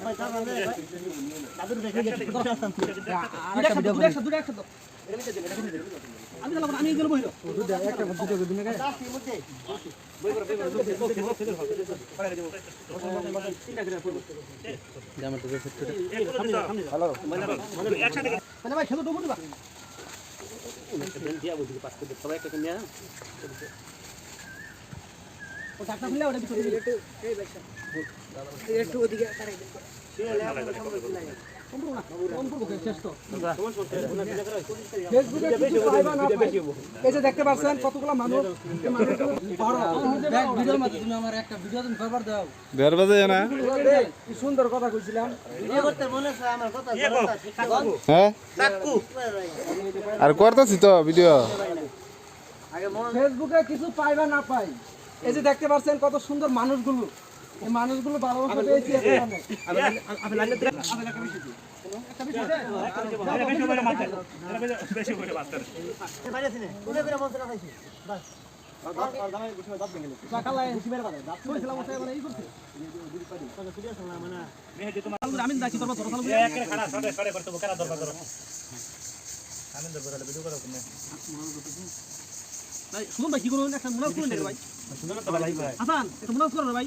এই যে দেখতে পাচ্ছেন কতগুলো মানুষ এই মানুষগুলো বড়। দেড় বাজে না? কি সুন্দর কথা কইছিলাম। হ্যাঁ? আর করতেছি তো ভিডিও ফেসবুকে কিছু পাই বা না পাই? এই যে দেখতে পাচ্ছেন কত সুন্দর মানুষগুলো। এই মানুষগুলো ভালোবাসা পেয়েছি আমি যাচ্ছি তোর তোর শুনুন ভাই কি করুন একটা মনে করুন ভাই? হাসান একটা মনে করুন ভাই?